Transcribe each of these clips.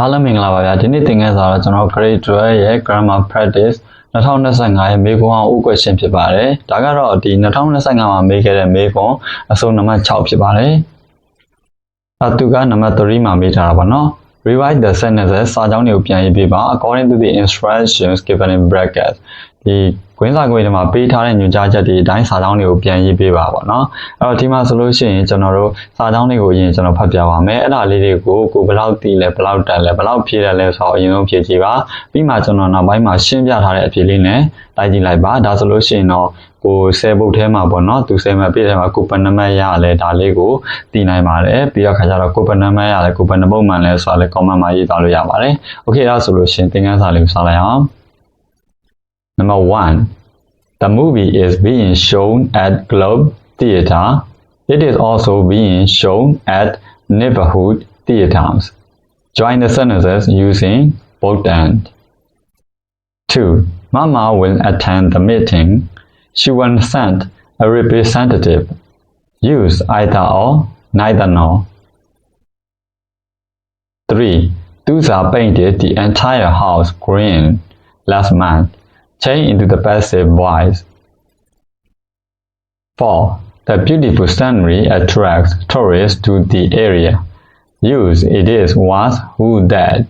အားလုံးမင်္ဂလာပါဗျာဒီနေ့သင်ခန်းစာတော့ကျွန်တော် grade 12ရဲ့ grammar practice 2025ရဲ့မေခွန်းအောင်ဥ question ဖြစ်ပါတယ်ဒါကတော့ဒီ2025မှာမေးခဲ့တဲ့မေခွန်းအစုံနံပါတ်6ဖြစ်ပါတယ်အတူကနံပါတ်3မှာမေးထားတာပါနော် revise the sentences စာကြောင်းတွေကိုပြန်ရေးပေးပါ according to the instructions given in brackets ဒီကွင်းစာကွေတွေမှာပေးထားတဲ့ညွှန်ကြားချက်တွေအတိုင်းစာတောင်းတွေကိုပြန်ရေးပေးပါပေါ့နော်အဲ့တော့ဒီမှာဆိုလို့ရှိရင်ကျွန်တော်တို့စာတောင်းတွေကိုအရင်ကျွန်တော်ဖတ်ပြပါမယ်အဲ့ဒါလေးတွေကိုကိုဘယ်လောက်သိလဲဘယ်လောက်တန်လဲဘယ်လောက်ဖြည့်တယ်လဲဆိုတော့အရင်ဆုံးဖြည့်ကြည့်ပါပြီးမှကျွန်တော်နောက်ပိုင်းမှာရှင်းပြထားတဲ့အဖြေလေးနဲ့လိုက်ကြည့်လိုက်ပါဒါဆိုလို့ရှိရင်တော့ကိုဆယ်ဘုတ်ထဲမှာပေါ့နော်သူဆယ်မှာပြည့်တယ်မှာကိုပနမတ်ရလဲဒါလေးကိုတည်နိုင်ပါတယ်ပြီးတော့ခါကျတော့ကိုပနမတ်ရလဲကိုပနဘုတ်မှန်လဲဆိုတာလဲ comment မှာရေးသားလို့ရပါတယ် okay ဒါဆိုလို့ရှိရင်သင်ခန်းစာလေးကိုစလိုက်အောင် Number 1 The movie is being shown at Globe Theatre. It is also being shown at neighborhood theaters. Join the sentences using both and. 2. Mama will attend the meeting. She will send a representative. Use either or, neither nor. 3. Dusa painted the entire house green last month. Change into the passive voice. 4. The beautiful scenery attracts tourists to the area. Use it is was who that.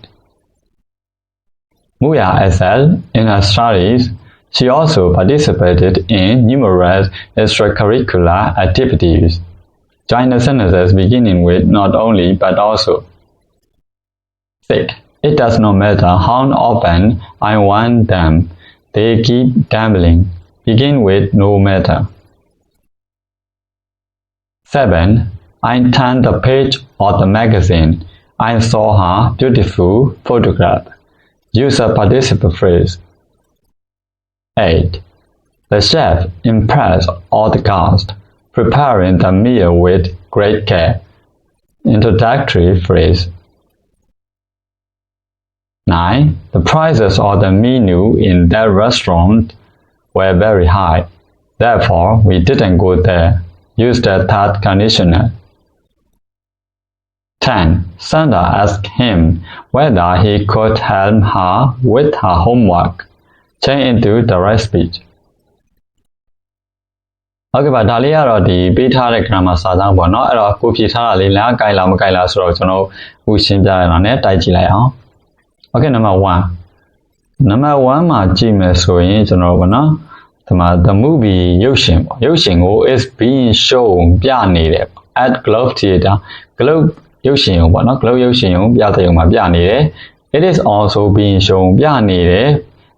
Muya excelled in her studies. She also participated in numerous extracurricular activities. Join the sentences beginning with not only but also. 6. It does not matter how often I want them. They keep gambling. Begin with no matter. 7. I turned the page of the magazine. I saw her beautiful photograph. Use a participle phrase. 8. The chef impressed all the guests, preparing the meal with great care. Introductory phrase. 9. The prices of the menu in that restaurant were very high. Therefore, we didn't go there. Use the third conditioner. 10. Sandra asked him whether he could help her with her homework. Change into the right speech. ဟုတ်ကဲ့ပါဒါလေးကတော့ဒီပေးထားတဲ့ grammar စာကြောင်းပေါ့เนาะအဲ့တော့ကိုဖြေထားတာလေးလားကြိုက်လားမကြိုက်လားဆိုတော့ကျွန်တော်အခုရှင်းပြရအောင်နဲ့တိုက်ကြည့်လိုက်အောင် Okay number 1 number 1မှာကြည့်မယ်ဆိုရင်ကျွန်တော်ပေါ့နော်ဒီမှာ the movie ရုပ်ရှင်ပေါ့ရုပ်ရှင်ကို is being shown ပြနေတယ် at Globe Theatre Globe ရုပ်ရှင်ကိုပေါ့နော် Globe ရုပ်ရှင်ကိုပြတဲ့ုံမှာပြနေတယ် it is also being shown ပြနေတယ်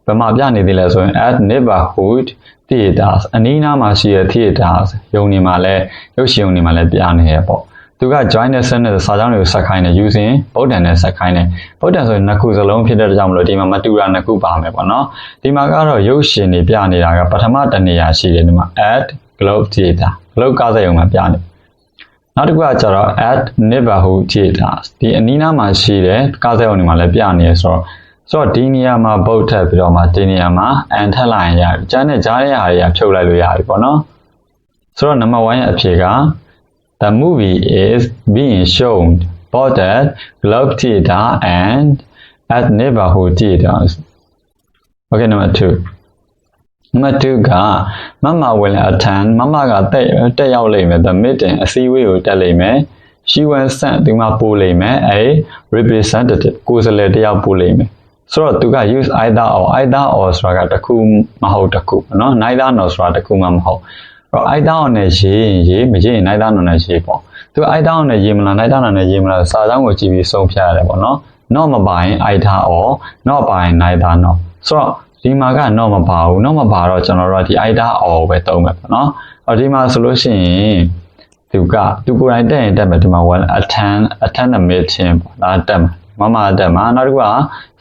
ဘယ်မှာပြနေသေးလဲဆိုရင် at neighborhood theaters အနီးနားမှာရှိတဲ့ theaters ရုံတွေမှာလည်းရုပ်ရှင်ရုံတွေမှာလည်းပြနေတယ်ပေါ့ သူက join တဲ့ sentence စာကြောင်းတွေကိုဆက်ခိုင်းတယ် using ဗုဒ္ဓံနဲ့ဆက်ခိုင်းတယ်ဗုဒ္ဓံဆိုရင်နှစ်ခုစလုံးဖြစ်တဲ့ကြောင့်မလို့ဒီမှာမတူတာနှစ်ခုပါမယ်ပေါ့နော်ဒီမှာကတော့ရုပ်ရှင်တွေပြနေတာကပထမတနေရာရှိတယ်ဒီမှာ at globe theater globe ကားစက်ရုံမှာပြနေနောက်တစ်ခုကကျတော့ at neighborhood theaters ဒီအနီးနားမှာရှိတဲ့ကားစက်ရုံတွေမှာလည်းပြနေရဆိုတော့ဆိုတော့ဒီနေရာမှာဗုဒ္ဓထပ်ပြီးတော့မှဒီနေရာမှာ and ထပ်လိုက်ရင်ရပြီကျန်တဲ့ကြားတဲ့ဟာတွေကဖြုတ်လိုက်လို့ရပြီပေါ့နော်ဆိုတော့ number 1ရဲ့အဖြေက The movie is being shown both at Globe Theatre and at neighborhood theaters. Okay, number two. Number two ကမမ will attend မမကတက်တက်ရောက်လိမ့်မယ် the meeting အစည်းအဝေးကိုတက်လိမ့်မယ် she will send ဒီမှာပို့လိမ့်မယ် a representative ကိုယ်စားလှယ်တစ်ယောက်ပို့လိမ့်မယ်ဆိုတော့သူက use either or either or ဆိုတာကတစ်ခုမဟုတ်တစ်ခုเนาะ neither nor ဆိုတာတစ်ခုမှမဟုတ် တော့ either on နဲ့ရေးရင်ရေးမရေးရင် neither on နဲ့ရေးပေါ့သူ either on နဲ့ရေးမလား neither on နဲ့ရေးမလားစာကြောင်းကိုကြည့်ပြီးဆုံးဖြတ်ရတယ်ပေါ့နော် not မပါရင် either or not ပါရင် neither nor ဆိုတော့ဒီမှာက not မပါဘူး not မပါတော့ကျွန်တော်တို့ကဒီ either or ပဲသုံးမယ်ပေါ့နော်အော်ဒီမှာဆိုလို့ရှိရင်သူကသူကိုယ်တိုင်တက်ရင်တက်မယ်ဒီမှာ one attend attend the meeting ပေါ့ဒါတက်မယ် မမတက်မှာနောက်တစ်ခုက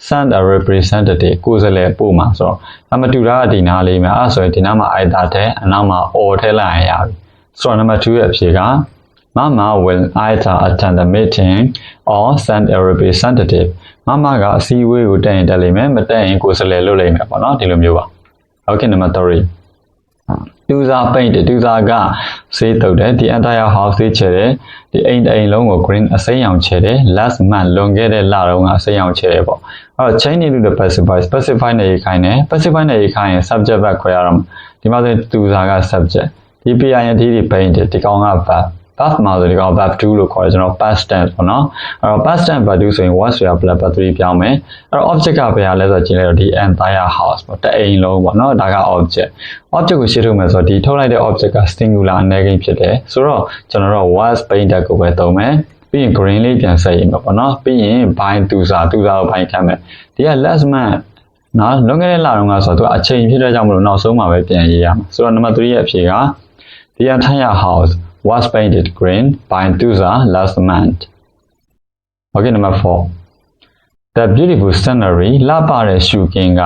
send a representative ကိုယ်စားလှယ်ပို့မှာဆိုတော့အမတူတာကဒီနားလေးမယ်အဲ့ဆိုရင်ဒီနားမှာ either ထဲအနောက်မှာ or ထဲလိုက်ရင်ရပြီဆိုတော့ number 2ရဲ့အဖြေက Mama will either attend the meeting or send a representative မမကအစည်းအဝေးကိုတက်ရင်တက်လိမ့်မယ်မတက်ရင်ကိုယ်စားလှယ်လုပ်လိမ့်မယ်ပေါ့နော်ဒီလိုမျိုးပါ Okay number 3 တူစာ paint တူစာကဆေးတုပ်တယ်ဒီ entire house ဆေးချယ်တယ်ဒီအိမ်တစ်အိမ်လုံးကို green အစိမ်းရောင်ချယ်တယ် last month လွန်ခဲ့တဲ့လတုန်းကအစိမ်းရောင်ချယ်တယ်ပေါ့အဲ့တော့ change into the specify specify နဲ့ရေးခိုင်းတယ် specify နဲ့ရေးခိုင်းရင် subject verb ခွဲရအောင်ဒီမှာဆိုတူစာက subject ဒီ PIN ဒီ paint ဒီကောင်က verb verb မှာဆိုဒီကောင် verb 2လို့ခေါ်တယ်ကျွန်တော် past tense ပေါ့နော်အဲ့တော့ past tense verb 2ဆိုရင် was ဆိုတာ plus verb 3ပြောင်းမယ်အဲ့တော့ object ကဘယ်ဟာလဲဆိုတော့ကျင်းလိုက်တော့ဒီ entire house ပေါ့တအိမ်လုံးပေါ့နော်ဒါက object object ကိုရှင်းထုတ်မယ်ဆိုတော့ဒီထုတ်လိုက်တဲ့ object က singular negative ဖြစ်တယ်ဆိုတော့ကျွန်တော်တို့ was painted ကိုပဲသုံးမယ်ပြီးရင် green လေးပြန်ဆက်ရင်ပေါ့နော်ပြီးရင် by သူစာသူစာကို by ခံမယ်ဒီက last month နော်လွန်ခဲ့တဲ့လတုန်းကဆိုတော့သူအချိန်ဖြစ်တဲ့ကြောင့်မလို့နောက်ဆုံးမှာပဲပြန်ရေးရမှာဆိုတော့နံပါတ်3ရဲ့အဖြေက the entire house was painted green by Tusa last month. Okay, number four. The beautiful scenery လှပတဲ့ရှုခင်းက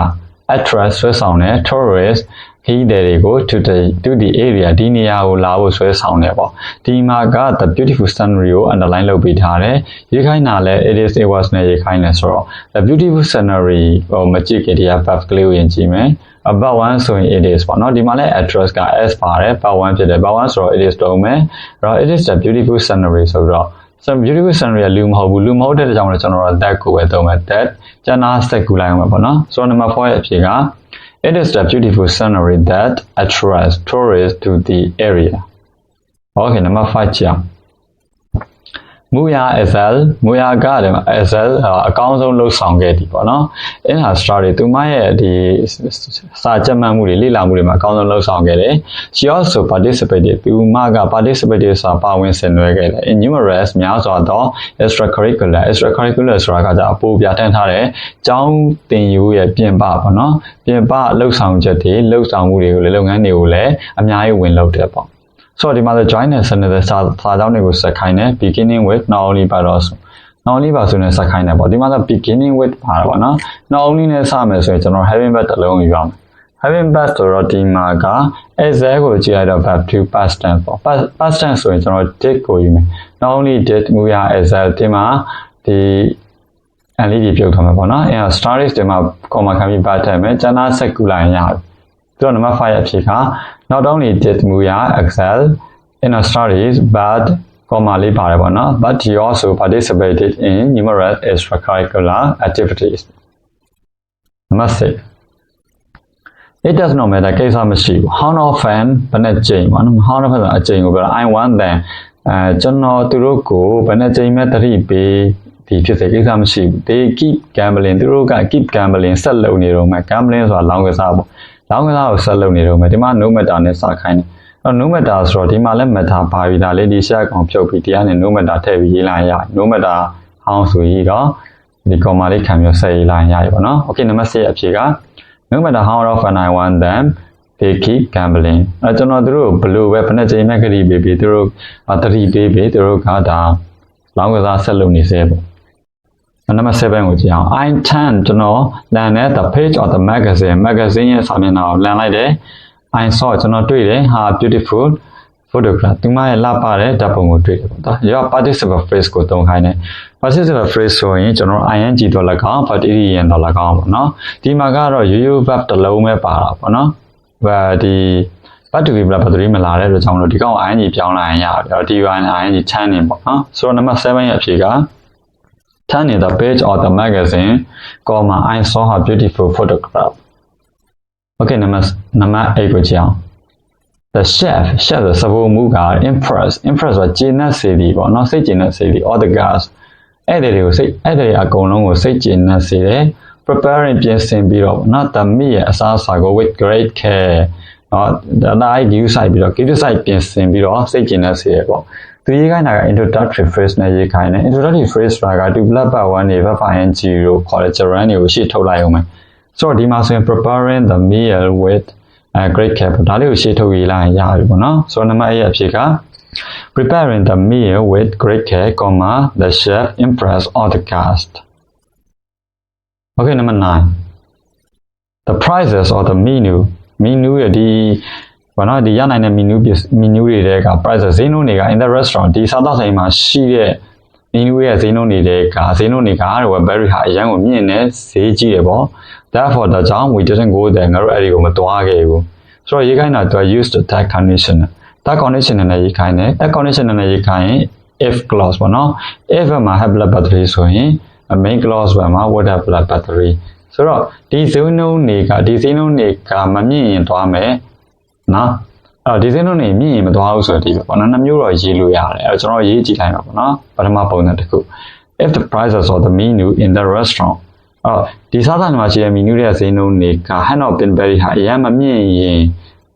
attract ဆွဲဆောင်တဲ့ tourist ခီးတဲ့တွေကို to the to the area ဒီနေရာကိုလာဖို့ဆွဲဆောင်တယ်ပေါ့ဒီမှာက the beautiful scenery ကို underline လုပ်ပေးထားတယ်ရေးခိုင်းတာလဲ it is it was နဲ့ရေးခိုင်းတယ်ဆိုတော့ the beautiful scenery ဟိုမကြည့်ခင်ဒီက verb ကလေးကိုယဉ်ကြည့်မယ် about one ဆိုရင် it is ပေါ့နော်ဒီမှာလဲ address က s ပါတယ် about one ဖြစ်တယ် about one ဆိုတော့ it is တုံးမယ်အဲ့တော့ it is the beautiful scenery ဆိုတော့ so beautiful scenery ကလူမဟုတ်ဘူးလူမဟုတ်တဲ့ကြောင့်လည်းကျွန်တော်တို့ that ကိုပဲသုံးမယ် that ကျန်တာ set ကူလိုက်အောင်ပါပေါ့နော်ဆိုတော့ number 4ရဲ့အဖြေက It is the beautiful scenery that attracts tourists to the area. Okay, number 5ကြောင် မူရ SL မူရကလည်း SL အကောင်းဆုံးလှုပ်ဆောင်ခဲ့သည်ပေါ့နော်။ in her story သူမရဲ့ဒီစာကြက်မှတ်မှုတွေလေ့လာမှုတွေမှာအကောင်းဆုံးလှုပ်ဆောင်ခဲ့တယ်။ She also participated သူမက participated ဆိုတာပါဝင်ဆင်နွှဲခဲ့တယ်။ in numerous များစွာသော extracurricular extracurricular ဆိုတာကကြအပိုပြဋ္ဌာန်းထားတဲ့ကျောင်းသင်ယူရဲ့ပြင်ပပေါ့နော်။ပြင်ပလှုပ်ဆောင်ချက်တွေလှုပ်ဆောင်မှုတွေကိုလည်းလုပ်ငန်းတွေကိုလည်းအများကြီးဝင်လုပ်တယ်ပေါ့။ ဆိုတော့ဒီမှာဆို join နဲ့ send တဲ့စာစာကြောင်းတွေကိုဆက်ခိုင်းတယ် beginning with not only but also not only ပါဆိုရင်ဆက်ခိုင်းတယ်ပေါ့ဒီမှာဆို beginning with ပါတာပေါ့နော် not only နဲ့စမယ်ဆိုရင်ကျွန်တော် having verb တစ်လုံးယူရမယ် having verb ဆိုတော့ဒီမှာက as ကိုကြည့်လိုက်တော့ verb to past tense ပေါ့ past tense ဆိုရင်ကျွန်တော် did ကိုယူမယ် not only did မူရ as ဒီမှာဒီ and လေးပြုတ်ထားမှာပေါ့နော်အဲ stories ဒီမှာ comma ခံပြီးပတ်ထည့်မယ်ကျန်တာဆက်ကူလိုက်ရင်ရတယ်ပြီးတော့ number 5ရဲ့အဖြေက not only did Muya excel in her studies but comma လေးပါတယ်ပေါ့နော် but he also participated in numerous extracurricular activities number 6 it does not matter ကိစ္စမရှိဘူး how often ဘယ်နဲ့ကြိမ်ပေါ့နော် how often ဆိုတာအကြိမ်ကိုပြောတာ i want them အဲကျွန်တော်သူတို့ကိုဘယ်နဲ့ကြိမ်မဲ့တတိပေးဒီဖြစ်စေကိစ္စမရှိဘူး they keep gambling သူတို့က keep gambling ဆက်လုပ်နေတော့မှ gambling ဆိုတာလောင်းကစားပေါ့ လောင်းကစားကိုဆက်လုပ်နေတော့မှဒီမှာ no matter နဲ့စခိုင်းတယ်အဲ့ no matter ဆိုတော့ဒီမှာလည်း matter ပါပြီးသားလေဒီ share ကောင်ဖြုတ်ပြီးတရားနဲ့ no matter ထည့်ပြီးရေးလိုက်ရ no matter ဟောင်းဆိုပြီးတော့ဒီ comma လေးခံပြီးဆက်ရေးလိုက်ရပြီပေါ့နော် okay နံပါတ်6အဖြေက no matter how often I want them they keep gambling အဲကျွန်တော်တို့ဘလို့ပဲဘယ်နဲ့ချိန်မဲ့ခရီးပေးပြီးသူတို့တတိပေးပြီးသူတို့ကဒါလောင်းကစားဆက်လုပ်နေစေပေါ့ နံပါတ်7ကိုကြည့်အောင် I turn ကျွန်တော်လန်တဲ့ the page of the magazine magazine ရဲ့စာမျက်နှာကိုလန်လိုက်တယ် I saw ကျွန်တော်တွေ့တယ်ဟာ beautiful photograph သူမရဲ့လှပတဲ့ဓာတ်ပုံကိုတွေ့တယ်ပေါ့ဒါရော participle phrase ကိုသုံးခိုင်းတယ် participle phrase ဆိုရင်ကျွန်တော် ing တော့၎င်း participle တော့၎င်းပေါ့နော်ဒီမှာကတော့ရိုးရိုး verb တစ်လုံးပဲပါတာပေါ့နော်ဟာဒီ but to be ဘယ်ပါတမလာတဲ့အတွက်ကြောင့်မလို့ဒီကောင် ing ပြောင်းလိုက်ရင်ရတယ်ဒီ ing ချမ်းနေပေါ့နော်ဆိုတော့ number 7ရဲ့အဖြေက turn in the page of the magazine, comma, I saw her beautiful photograph. Okay, number number 8ကိုကြည့်အောင် The chef chef ဆိုစဘိုမူက impress impress ဆိုကျေနပ်စေသည်ပေါ့နော်စိတ်ကျေနပ်စေသည် all the guys အဲ့ဒီတွေကိုစိတ်အဲ့ဒီအကုန်လုံးကိုစိတ်ကျေနပ်စေတယ် preparing ပြင်ဆင်ပြီးတော့နော် the meat ရဲ့အစားအစာကို with great care နော်ဒါတိုင်း view site ပြီးတော့ give site ပြင်ဆင်ပြီးတော့စိတ်ကျေနပ်စေရပေါ့ သူရေးခိုင်းတာက introductory phrase နဲ့ရေးခိုင်းတယ် introductory phrase ဆိုတာက to blood part 1နေ verb ing ကိုခေါ်တဲ့ gerund တွေကိုရှေ့ထုတ်လိုက်အောင်မယ်ဆိုတော့ဒီမှာဆိုရင် preparing the meal with uh, great care ဒါလေးကိုရှေ့ထုတ်ရေးလိုက်ရင်ရပြီပေါ့နော်ဆိုတော့နံပါတ်1အဖြစ်က preparing the meal with great care, comma, the chef impress all the guests. Okay, number 9. The prices of the menu menu ရဲ့ဒီ ဘာလို့ဒီရနိုင်တဲ့ menu menu တွေတဲက prices ဈေးနှုန်းတွေက in the restaurant ဒီစားသောက်ဆိုင်မှာရှိတဲ့ menu ရဲ့ဈေးနှုန်းတွေတဲကဈေးနှုန်းတွေကဟို very ဟာအရန်ကိုမြင့်နေဈေးကြီးတယ်ပေါ့ therefore ဒါကြောင့် we didn't go there ငါတို့အဲ့ဒီကိုမသွားခဲ့ဘူးဆိုတော့ရေးခိုင်းတာသူက used that condition that condition နဲ့ရေးခိုင်းတယ် that condition နဲ့ရေးခိုင်းရင် if clause ပေါ့နော် if မှာ have blood battery ဆိုရင် main clause ဘက်မှာ would have blood battery ဆိုတော့ဒီဇုံနှုံးတွေကဒီဇုံနှုံးတွေကမမြင့်ရင်သွားမယ် နော်အဲ့တော့ဒီဇုံနှုံးတွေမြင့်ရင်မသွားဘူးဆိုတော့ဒီပေါ့နော်နှစ်မျိုးတော့ရေးလို့ရတယ်အဲ့တော့ကျွန်တော်ရေးကြည့်လိုက်ပါပေါ့နော်ပထမပုံစံတစ်ခု if the prices of the menu in the restaurant အော်ဒီစားသောက်မှာရှိတဲ့ menu ရဲ့ဈေးနှုန်းတွေက had not been very high အရင်မမြင့်ရင်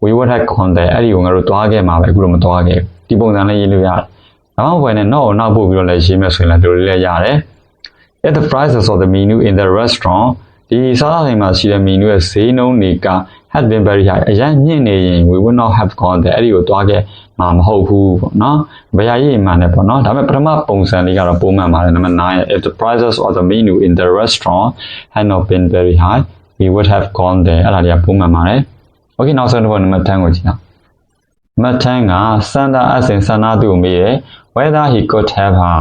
we would have gone there အဲ့ဒီကိုငါတို့သွားခဲ့မှာပဲအခုတော့မသွားခဲ့ဒီပုံစံလေးရေးလို့ရတယ်။နောက်ဘယ်နဲ့နောက်နောက်ပို့ပြီးတော့လည်းရေးမယ်ဆိုရင်လည်းဒီလိုလေးရတယ်။ if the prices of the menu in the restaurant ဒီစားသောက်ဆိုင်မှာရှိတဲ့ menu ရဲ့ဈေးနှုန်းတွေက had been very high အရင်မြင့်နေရင် we would not have gone there အဲ့ဒီကိုသွားခဲ့မှာမဟုတ်ဘူးပေါ့နော်။ဘယ်ရရေးမှန်တယ်ပေါ့နော်။ဒါပေမဲ့ပထမပုံစံလေးကတော့ပုံမှန်ပါတယ်နံပါတ်9 if the prices of the menu in the restaurant had not been very high we would have gone there အဲ့ဒါတွေကပုံမှန်ပါတယ်။ Okay နောက်ဆုံးတစ်ပုဒ်နံပါတ်10ကိုကြည့်အောင်။နံပါတ်10ကစန္ဒအစင်စန္ဒသူ့ကိုမေးတယ် whether he could have ဟာ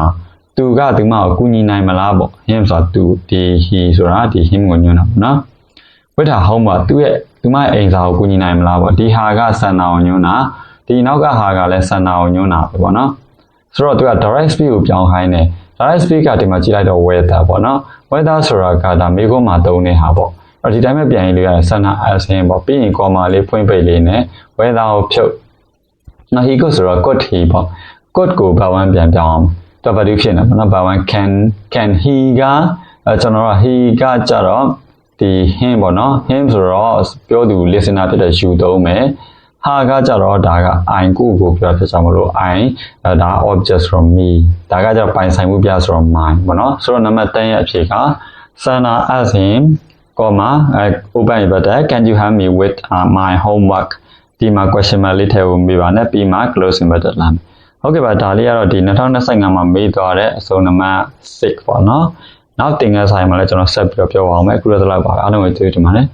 သူကသူမကိုကူညီနိုင်မလားပေါ့ him ဆိုတာသူဒီ he ဆိုတာဒီ him ကိုညွှန်းတာပေါ့နော်။ဝိထာဟောင်းမှာသူ့ရဲ့ သူမရဲ့အိမ်စာကိုကူညီနိုင်မလားပေါ့ဒီဟာကစန္ဒကိုညွှန်းတာဒီနောက်ကဟာကလည်းစန္ဒကိုညွှန်းတာပဲပေါ့နော်။ဆိုတော့သူက direct speed ကိုပြောင်းခိုင်းတယ် direct speed ကဒီမှာကြည့်လိုက်တော့ weather ပေါ့နော် weather ဆိုတာကဒါမေခွန်းမှာသုံးနေတာပေါ့အဲ့ဒီတိုင်းပဲပြန်ရေးလို့ရတယ်စန္ဒအစင်ပေါ့ပြီးရင် comma လေးဖွင့်ပိတ်လေးနဲ့ weather ကိုဖြုတ်နော် he could ဆိုတော့ could he ပေါ့ could ကိုဘာဝန်းပြန်ပြောင်းအောင်တော့ဘာလို့ဖြစ်နေမလဲဘာဝန်း can can he ကအဲကျွန်တော်က he ကကြတော့ ဒီ him ပေါ့နော် him ဆိုတော့ပြောသူ listener ဖြစ်တဲ့ you သုံးမယ်ဟာကကြတော့ဒါက I ကိုကိုပြောဖြစ်ကြမလို့ I အဲဒါ object from me ဒါကကြတော့ပိုင်ဆိုင်မှုပြဆိုတော့ mine ပေါ့နော်ဆိုတော့နံပါတ်10ရဲ့အဖြေက Sana as him comma open bracket can you help me with uh, my homework ဒီမှာ question mark လေးထည့်ဖို့မေးပါနဲ့ပြီးမှ closing bracket လာမယ်ဟုတ်ကဲ့ပါဒါလေးကတော့ဒီ2025မှာမေးသွားတဲ့အစုံနံပါတ်6ပေါ့နော် နောက်တင်ငယ်ဆိုင်မှာလည်းကျွန်တော်ဆက်ပြီးတော့ပြောပါအောင်မယ်အခုတော့ဒီလောက်ပါပဲအားလုံးကိုကျေးဇူးတင်ပါတယ်